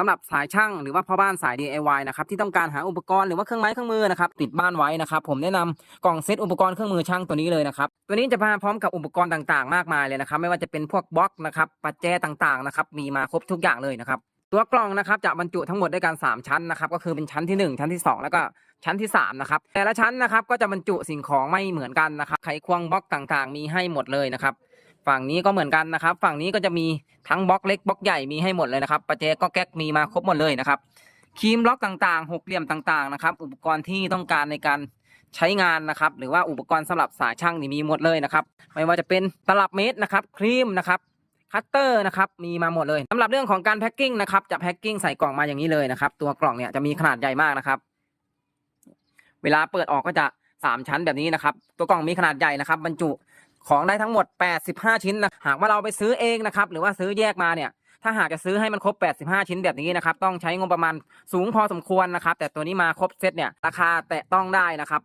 สำหรับสายช่างหรือว่าพ่อบ้านสาย DIY นะครับที่ต้องการหาอุปกรณ์หรือว่าเครื่องไม้เครื่องมือนะครับติดบ้านไว้นะครับผมแนะนำกล่องเซตอุปกรณ์เครื่องมือช่างตัวนี้เลยนะครับตัวนี้จะมาพร้อมกับอุปกรณ์ต่างๆ มากมายเลยนะครับไม่ว่าจะเป็นพวกบล็อกนะครับปัจแจต่างๆนะครับมีมาครบทุกอย่างเลยนะครับตัวกล่องนะครับจะบรรจุทั้งหมดด้วยกัน 3 ชั้นนะครับก็คือเป็นชั้นทีหนึ่1 ชั้นที่ 2 แล้วก็ชั้นที่3นะครับแต่ละชั้นนะครับก็จะบรรจุสิ่งของไม่เหมือนกันนะครับไขควงบล็อกต่างๆ มีให้หมดเลยนะครับ ฝั่งนี้ก็เหมือนกันนะครับ ฝั่งนี้ก็จะมีทั้งบล็อกเล็กบล็อกใหญ่มีให้หมดเลยนะครับประแจก็แก๊กมีมาครบหมดเลยนะครับครีมล็อกต่างๆหกเหลี่ยมต่างๆนะครับ อุปกรณ์ที่ต้องการในการใช้งานนะครับ หรือว่าอุปกรณ์สำหรับสายช่างนี่มีหมดเลยนะครับ ไม่ว่าจะเป็นตลับเมตรนะครับ ครีมนะครับคัตเตอร์นะครับมีมาหมดเลยสำหรับเรื่องของการแพ็คกิ้งนะครับจะแพ็คกิ้งใส่กล่องมาอย่างนี้เลยนะครับ ตัวกล่องเนี่ยจะมีขนาดใหญ่มากนะครับ เวลาเปิดออกก็จะสามชั้นแบบนี้นะครับ ตัวกล่องมีขนาดใหญ่นะครับ บรรจุ ของได้ทั้งหมด 85 ชิ้นนะหากว่าเราไปซื้อเองนะครับหรือว่าซื้อแยกมาเนี่ยถ้าหากจะซื้อให้มันครบ 85 ชิ้นแบบนี้นะครับ ต้องใช้งบประมาณสูงพอสมควรนะครับ แต่ตัวนี้มาครบเซตเนี่ย ราคาแตะต้องได้นะครับ